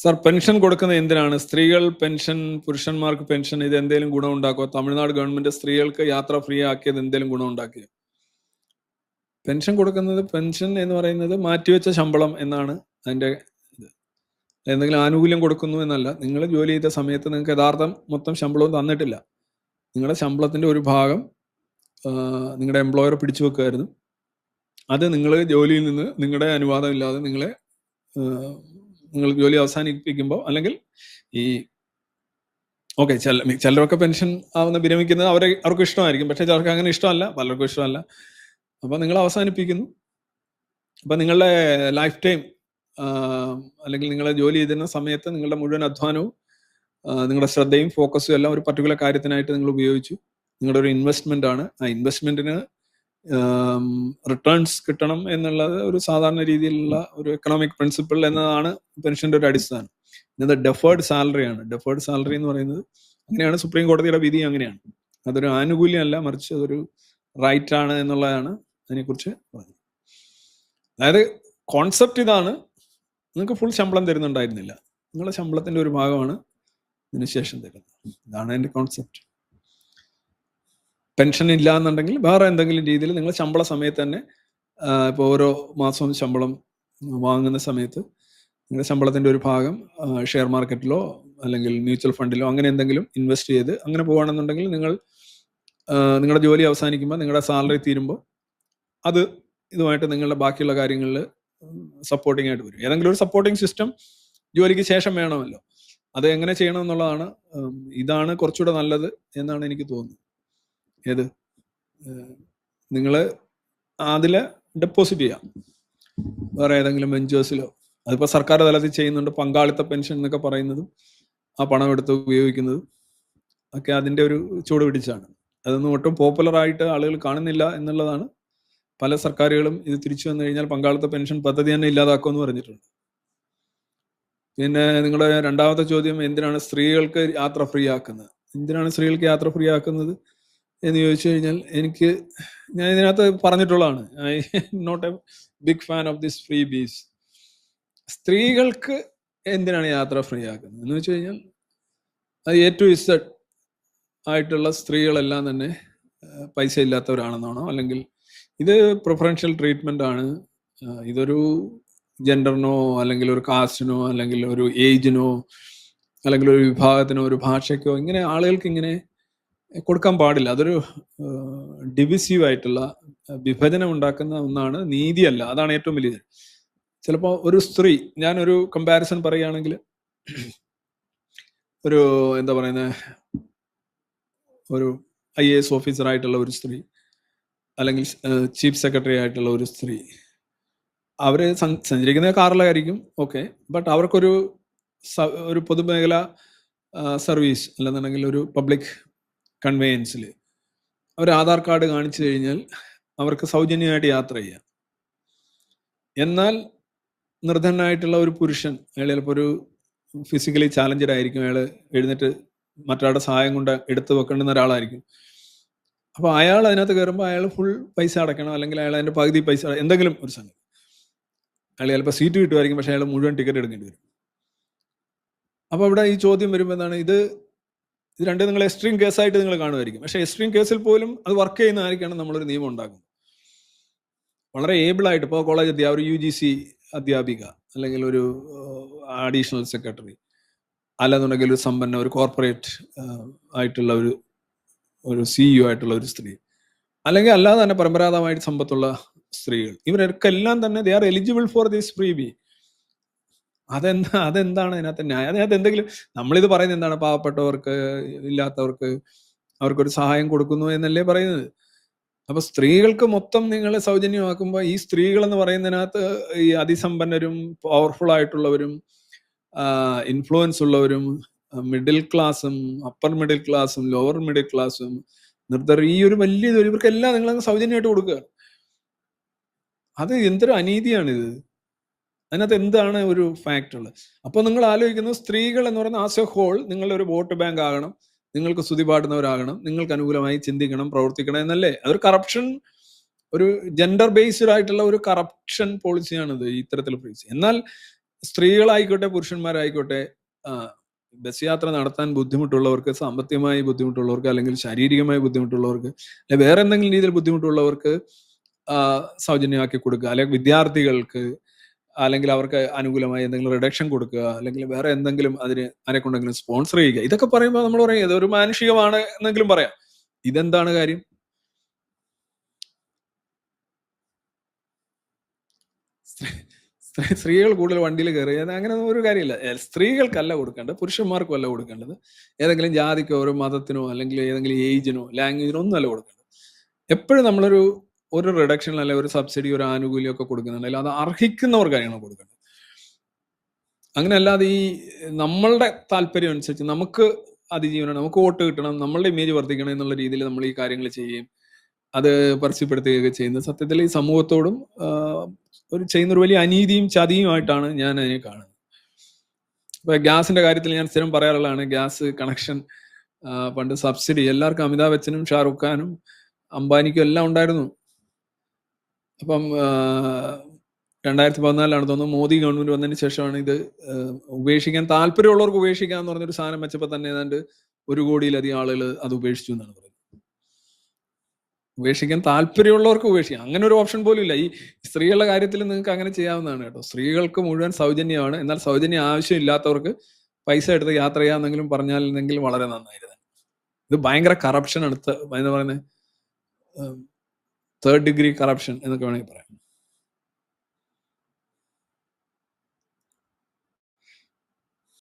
Sir pension കൊടുക്കുന്നത് എന്തിനാണ്? സ്ത്രീകൾ പെൻഷൻ പുരുഷന്മാർക്ക് പെൻഷൻ ഇത് എന്തെങ്കിലും ഗുണം ഉണ്ടാക്കുക തമിഴ്നാട് ഗവൺമെന്റ് സ്ത്രീകൾക്ക് യാത്ര ഫ്രീ ആക്കിയത് എന്തെങ്കിലും ഗുണം ഉണ്ടാക്കിയത് പെൻഷൻ കൊടുക്കുന്നത് പെൻഷൻ എന്ന് പറയുന്നത് മാറ്റിവെച്ച ശമ്പളം എന്നാണ് അതിന്റെ ഇത്. എന്തെങ്കിലും ആനുകൂല്യം കൊടുക്കുന്നു എന്നല്ല. നിങ്ങൾ ജോലി ചെയ്ത സമയത്ത് നിങ്ങൾക്ക് യഥാർത്ഥം മൊത്തം ശമ്പളവും തന്നിട്ടില്ല. നിങ്ങളുടെ ശമ്പളത്തിന്റെ ഒരു ഭാഗം നിങ്ങളുടെ എംപ്ലോയർ പിടിച്ചു വെക്കുമായിരുന്നു. അത് നിങ്ങൾ ജോലിയിൽ നിന്ന് നിങ്ങളുടെ അനുവാദം ഇല്ലാതെ നിങ്ങളെ നിങ്ങൾ ജോലി അവസാനിപ്പിക്കുമ്പോൾ അല്ലെങ്കിൽ ഈ ഓക്കെ ചില ചിലരൊക്കെ പെൻഷൻ ആവുന്ന വിരമിക്കുന്നത് അവരെ അവർക്ക് ഇഷ്ടമായിരിക്കും. പക്ഷെ ചിലർക്ക് അങ്ങനെ ഇഷ്ടമല്ല പലർക്കും ഇഷ്ടമല്ല. അപ്പോൾ നിങ്ങൾ അവസാനിപ്പിക്കുന്നു. അപ്പോൾ നിങ്ങളുടെ ലൈഫ് ടൈം അല്ലെങ്കിൽ നിങ്ങൾ ജോലി ചെയ്തിരുന്ന സമയത്ത് നിങ്ങളുടെ മുഴുവൻ അധ്വാനവും നിങ്ങളുടെ ശ്രദ്ധയും ഫോക്കസും എല്ലാം ഒരു പർട്ടിക്കുലർ കാര്യത്തിനായിട്ട് നിങ്ങൾ ഉപയോഗിച്ചു. നിങ്ങളുടെ ഒരു ഇൻവെസ്റ്റ്മെന്റ് ആണ്. ആ ഇൻവെസ്റ്റ്മെന്റിന് റിട്ടേൺസ് കിട്ടണം എന്നുള്ളത് ഒരു സാധാരണ രീതിയിലുള്ള ഒരു എക്കണോമിക് പ്രിൻസിപ്പിൾ എന്നതാണ് പെൻഷന്റെ ഒരു അടിസ്ഥാനം. ഇത് ഡെഫേർഡ് സാലറിയാണ് ഡെഫേർഡ് സാലറി എന്ന് പറയുന്നത് അങ്ങനെയാണ് സുപ്രീം കോടതിയുടെ വിധി അങ്ങനെയാണ്. അതൊരു ആനുകൂല്യമല്ല മറിച്ച് അതൊരു റൈറ്റ് ആണ് എന്നുള്ളതാണ് അതിനെക്കുറിച്ച് പറഞ്ഞത്. അതായത് കോൺസെപ്റ്റ് ഇതാണ്. നിങ്ങൾക്ക് ഫുൾ ശമ്പളം തരുന്നുണ്ടായിരുന്നില്ല. നിങ്ങളുടെ ശമ്പളത്തിന്റെ ഒരു ഭാഗമാണ് ഇതിനുശേഷം തരുന്നത്. ഇതാണ് അതിന്റെ കോൺസെപ്റ്റ് പെൻഷൻ ഇല്ല എന്നുണ്ടെങ്കിൽ വേറെ എന്തെങ്കിലും രീതിയിൽ നിങ്ങൾ ശമ്പള സമയത്ത് തന്നെ ഇപ്പോൾ ഓരോ മാസവും ശമ്പളം വാങ്ങുന്ന സമയത്ത് നിങ്ങളുടെ ശമ്പളത്തിന്റെ ഒരു ഭാഗം ഷെയർ മാർക്കറ്റിലോ അല്ലെങ്കിൽ മ്യൂച്വൽ ഫണ്ടിലോ അങ്ങനെ എന്തെങ്കിലും ഇൻവെസ്റ്റ് ചെയ്ത് അങ്ങനെ പോകുകയാണെന്നുണ്ടെങ്കിൽ നിങ്ങൾ നിങ്ങളുടെ ജോലി അവസാനിക്കുമ്പോൾ നിങ്ങളുടെ സാലറി തീരുമ്പോൾ അത് ഇതുമായിട്ട് നിങ്ങളുടെ ബാക്കിയുള്ള കാര്യങ്ങളിൽ സപ്പോർട്ടിംഗ് ആയിട്ട് വരും. ഏതെങ്കിലും ഒരു സപ്പോർട്ടിംഗ് സിസ്റ്റം ജോലിക്ക് ശേഷം വേണമല്ലോ. അത് എങ്ങനെ ചെയ്യണം എന്നുള്ളതാണ് ഇതാണ് കുറച്ചുകൂടെ നല്ലത് എന്നാണ് എനിക്ക് തോന്നുന്നത്. ഏത്? നിങ്ങൾ അതിൽ ഡെപ്പോസിറ്റ് ചെയ്യാം. വേറെ ഏതെങ്കിലും വെഞ്ചേഴ്സിലോ അതിപ്പോൾ സർക്കാർ തലത്തിൽ ചെയ്യുന്നുണ്ട് പങ്കാളിത്ത പെൻഷൻ എന്നൊക്കെ പറയുന്നതും ആ പണം എടുത്ത് ഉപയോഗിക്കുന്നതും ഒക്കെ അതിന്റെ ഒരു ചൂട് പിടിച്ചാണ്. അതൊന്നും ഒട്ടും പോപ്പുലർ ആയിട്ട് ആളുകൾ കാണുന്നില്ല എന്നുള്ളതാണ്. പല സർക്കാരുകളും ഇത് തിരിച്ചു വന്നു കഴിഞ്ഞാൽ പങ്കാളിത്ത പെൻഷൻ പദ്ധതി തന്നെ ഇല്ലാതാക്കുമെന്ന് പറഞ്ഞിട്ടുണ്ട്. പിന്നെ നിങ്ങളുടെ രണ്ടാമത്തെ ചോദ്യം എന്തിനാണ് സ്ത്രീകൾക്ക് യാത്ര ഫ്രീ ആക്കുന്നത്? എന്തിനാണ് സ്ത്രീകൾക്ക് യാത്ര ഫ്രീ ആക്കുന്നത്? എന്ന് ചോദിച്ചു കഴിഞ്ഞാൽ എനിക്ക് ഞാൻ ഇതിനകത്ത് പറഞ്ഞിട്ടുള്ളതാണ്. I not a big fan of this freebies സ്ത്രീകൾക്ക് എന്തിനാണ് യാത്ര ഫ്രീ ആക്കുന്നത് എന്ന് വെച്ച് കഴിഞ്ഞാൽ അത് എ ടു ഇസഡ് ആയിട്ടുള്ള സ്ത്രീകളെല്ലാം തന്നെ പൈസ ഇല്ലാത്തവരാണെന്നാണോ? അല്ലെങ്കിൽ ഇത് പ്രിഫറൻഷ്യൽ ട്രീറ്റ്മെന്റ് ആണ്. ഇതൊരു ജെൻഡറിനോ അല്ലെങ്കിൽ ഒരു കാസ്റ്റിനോ അല്ലെങ്കിൽ ഒരു ഏജിനോ അല്ലെങ്കിൽ ഒരു വിഭാഗത്തിനോ ഒരു ഭാഷയ്ക്കോ ഇങ്ങനെ ആളുകൾക്ക് ഇങ്ങനെ കൊടുക്കാൻ പാടില്ല. അതൊരു ഡിവിസീവ് ആയിട്ടുള്ള വിഭജനം ഉണ്ടാക്കുന്ന ഒന്നാണ് നീതിയല്ല. അതാണ് ഏറ്റവും വലിയത്. ചിലപ്പോൾ ഒരു സ്ത്രീ ഞാനൊരു കമ്പാരിസൺ പറയുകയാണെങ്കിൽ ഒരു എന്താ പറയുന്നത് ഒരു ഐ എ എസ് ഓഫീസർ ആയിട്ടുള്ള ഒരു സ്ത്രീ അല്ലെങ്കിൽ ചീഫ് സെക്രട്ടറി ആയിട്ടുള്ള ഒരു സ്ത്രീ അവർ സഞ്ച- സഞ്ചരിക്കുന്ന കാറിലായിരിക്കും ഓക്കെ. ബട്ട് അവർക്കൊരു ഒരു പൊതുമേഖല സർവീസ് അല്ലെന്നുണ്ടെങ്കിൽ ഒരു പബ്ലിക് കൺവെയൻസിൽ അവർ ആധാർ കാർഡ് കാണിച്ചു കഴിഞ്ഞാൽ അവർക്ക് സൗജന്യമായിട്ട് യാത്ര ചെയ്യാം. എന്നാൽ നിർധനായിട്ടുള്ള ഒരു പുരുഷൻ അയാൾ ചിലപ്പോൾ ഒരു ഫിസിക്കലി ചാലഞ്ചഡ് ആയിരിക്കും. അയാൾ എഴുന്നേറ്റ് മറ്റൊരാളുടെ സഹായം കൊണ്ട് എടുത്തു വെക്കേണ്ടുന്ന ഒരാളായിരിക്കും. അപ്പൊ അയാൾ അതിനകത്ത് കയറുമ്പോൾ അയാൾ ഫുൾ പൈസ അടയ്ക്കണം. അല്ലെങ്കിൽ അയാൾ അതിന്റെ പകുതി പൈസ എന്തെങ്കിലും ഒരു സംഗതി. അയാൾ ചിലപ്പോൾ സീറ്റ് കിട്ടുമായിരിക്കും. പക്ഷെ അയാൾ മുഴുവൻ ടിക്കറ്റ് എടുക്കേണ്ടി വരും. അപ്പൊ ഇവിടെ ഈ ചോദ്യം വരുമ്പോൾ എന്താണ്? ഇത് ഇത് രണ്ടും നിങ്ങൾ എക്സ്ട്രീം കേസായിട്ട് നിങ്ങൾ കാണുമായിരിക്കും. പക്ഷെ എക്സ്ട്രീം കേസിൽ പോലും അത് വർക്ക് ചെയ്യുന്ന ആയിരിക്കാണ് നമ്മളൊരു നിയമം ഉണ്ടാക്കുന്നത്. വളരെ ഏബിൾ ആയിട്ട് ഇപ്പോൾ കോളേജ് അധ്യാപകർ യു ജി സി അധ്യാപിക അല്ലെങ്കിൽ ഒരു അഡീഷണൽ സെക്രട്ടറി അല്ലെന്നുണ്ടെങ്കിൽ ഒരു സമ്പന്ന ഒരു കോർപ്പറേറ്റ് ആയിട്ടുള്ള ഒരു ഒരു സിഇഒ ആയിട്ടുള്ള ഒരു സ്ത്രീ അല്ലെങ്കിൽ അല്ലാതെ തന്നെ പരമ്പരാഗതമായിട്ട് സമ്പത്തുള്ള സ്ത്രീകൾ. ഇവരൊക്കെ എല്ലാം തന്നെ they are eligible for this freebie അതെന്താ അതെന്താണ് അതിനകത്ത് ന്യായം? അതിനകത്ത് എന്തെങ്കിലും നമ്മളിത് പറയുന്നത് എന്താണ്? പാവപ്പെട്ടവർക്ക് ഇല്ലാത്തവർക്ക് അവർക്കൊരു സഹായം കൊടുക്കുന്നു എന്നല്ലേ പറയുന്നത്. അപ്പൊ സ്ത്രീകൾക്ക് മൊത്തം നിങ്ങൾ സൗജന്യമാക്കുമ്പോൾ ഈ സ്ത്രീകൾ എന്ന് പറയുന്നതിനകത്ത് ഈ അതിസമ്പന്നരും പവർഫുൾ ആയിട്ടുള്ളവരും ഇൻഫ്ലുവൻസ് ഉള്ളവരും മിഡിൽ ക്ലാസ്സും അപ്പർ മിഡിൽ ക്ലാസ്സും ലോവർ മിഡിൽ ക്ലാസ്സും നിർദ്ധർ ഈ ഒരു വലിയ ഇവർക്ക് ഇവർക്കെല്ലാം നിങ്ങൾ സൗജന്യമായിട്ട് കൊടുക്കുക അത് എന്തൊരു അനീതിയാണിത്. അതിനകത്ത് എന്താണ് ഒരു ഫാക്ട് ഉള്ളത്? അപ്പോൾ നിങ്ങൾ ആലോചിക്കുന്നത് സ്ത്രീകൾ എന്ന് പറയുന്ന ആസ് എ ഹോൾ നിങ്ങളുടെ ഒരു വോട്ട് ബാങ്ക് ആകണം നിങ്ങൾക്ക് സ്തുതി പാടുന്നവരാകണം നിങ്ങൾക്ക് അനുകൂലമായി ചിന്തിക്കണം പ്രവർത്തിക്കണം എന്നല്ലേ? അതൊരു കറപ്ഷൻ ഒരു ജെൻഡർ ബേസ്ഡ് ആയിട്ടുള്ള ഒരു കറപ്ഷൻ പോളിസിയാണിത് ഇത്തരത്തിൽ പോളിസി എന്നാൽ സ്ത്രീകളായിക്കോട്ടെ പുരുഷന്മാരായിക്കോട്ടെ ബസ് യാത്ര നടത്താൻ ബുദ്ധിമുട്ടുള്ളവർക്ക് സാമ്പത്തികമായി ബുദ്ധിമുട്ടുള്ളവർക്ക് അല്ലെങ്കിൽ ശാരീരികമായി ബുദ്ധിമുട്ടുള്ളവർക്ക് അല്ലെങ്കിൽ വേറെ എന്തെങ്കിലും രീതിയിൽ ബുദ്ധിമുട്ടുള്ളവർക്ക് സൗജന്യമാക്കി കൊടുക്കുക അല്ലെങ്കിൽ വിദ്യാർത്ഥികൾക്ക് അല്ലെങ്കിൽ അവർക്ക് അനുകൂലമായി എന്തെങ്കിലും റിഡക്ഷൻ കൊടുക്കുക അല്ലെങ്കിൽ വേറെ എന്തെങ്കിലും അതിന് ആരെ കൊണ്ടെങ്കിലും സ്പോൺസർ ചെയ്യുക. ഇതൊക്കെ പറയുമ്പോൾ നമ്മൾ പറയും ഇതൊരു മാനുഷികമാണ് എന്നെങ്കിലും പറയാം. ഇതെന്താണ് കാര്യം? സ്ത്രീ- സ്ത്രീ- സ്ത്രീകൾ കൂടുതൽ വണ്ടിയിൽ കയറി അങ്ങനെ ഒരു കാര്യമില്ല. സ്ത്രീകൾക്കല്ല കൊടുക്കേണ്ടത് പുരുഷന്മാർക്കും അല്ല കൊടുക്കേണ്ടത്. ഏതെങ്കിലും ജാതിക്കോ ഒരു മതത്തിനോ അല്ലെങ്കിൽ ഏതെങ്കിലും ഏജിനോ ലാംഗ്വേജിനോ ഒന്നും അല്ല കൊടുക്കേണ്ടത്. എപ്പോഴും നമ്മളൊരു ഒരു റിഡക്ഷൻ അല്ലെങ്കിൽ ഒരു സബ്സിഡി ഒരു ആനുകൂല്യം ഒക്കെ കൊടുക്കുന്നുണ്ടെങ്കിൽ അത് അർഹിക്കുന്നവർക്കാണ് കൊടുക്കുന്നത് അങ്ങനെ അല്ലാതെ ഈ നമ്മളുടെ താല്പര്യം അനുസരിച്ച് നമുക്ക് അതിജീവനം നമുക്ക് വോട്ട് കിട്ടണം നമ്മളുടെ ഇമേജ് വർദ്ധിക്കണം എന്നുള്ള രീതിയിൽ നമ്മൾ ഈ കാര്യങ്ങൾ ചെയ്യുകയും അത് പരസ്യപ്പെടുത്തുകയൊക്കെ ചെയ്യുന്നത് സത്യത്തിൽ ഈ സമൂഹത്തോടും ഒരു ചെയ്യുന്ന ഒരു വലിയ അനീതിയും ചതിയുമായിട്ടാണ് ഞാൻ അതിനെ കാണുന്നത്. ഇപ്പൊ ഗ്യാസിന്റെ കാര്യത്തിൽ ഞാൻ സ്ഥിരം പറയാറുള്ളതാണ് ഗ്യാസ് കണക്ഷൻ പണ്ട് സബ്സിഡി എല്ലാവർക്കും അമിതാഭ് ബച്ചനും ഷാറുഖ് ഖാനും അംബാനിക്കും എല്ലാം ഉണ്ടായിരുന്നു. അപ്പം രണ്ടായിരത്തി പതിനാലിലാണ് തോന്നുന്നു മോദി ഗവൺമെന്റ് വന്നതിന് ശേഷമാണ് ഇത് ഉപേക്ഷിക്കാൻ താല്പര്യമുള്ളവർക്ക് ഉപേക്ഷിക്കാം എന്ന് പറഞ്ഞൊരു സാധനം വെച്ചപ്പോൾ തന്നെ ഏതാണ്ട് ഒരു കോടിയിലധികം ആളുകൾ അത് ഉപേക്ഷിച്ചു എന്നാണ് പറയുന്നത്. ഉപേക്ഷിക്കാൻ താല്പര്യമുള്ളവർക്ക് ഉപേക്ഷിക്കാം. അങ്ങനെ ഒരു ഓപ്ഷൻ പോലും ഇല്ല. ഈ സ്ത്രീകളുടെ കാര്യത്തിൽ നിങ്ങൾക്ക് അങ്ങനെ ചെയ്യാവുന്നതാണ് കേട്ടോ. സ്ത്രീകൾക്ക് മുഴുവൻ സൗജന്യമാണ്. എന്നാൽ സൗജന്യം ആവശ്യമില്ലാത്തവർക്ക് പൈസ എടുത്ത് യാത്ര ചെയ്യാമെന്നെങ്കിലും പറഞ്ഞാലെങ്കിൽ വളരെ നന്നായിരുന്നു. ഇത് ഭയങ്കര കറപ്ഷൻ എടുത്ത് എന്താ പറയുന്നത് തേർഡ് ഡിഗ്രി കറപ്ഷൻ എന്നൊക്കെ വേണമെങ്കിൽ പറയാം.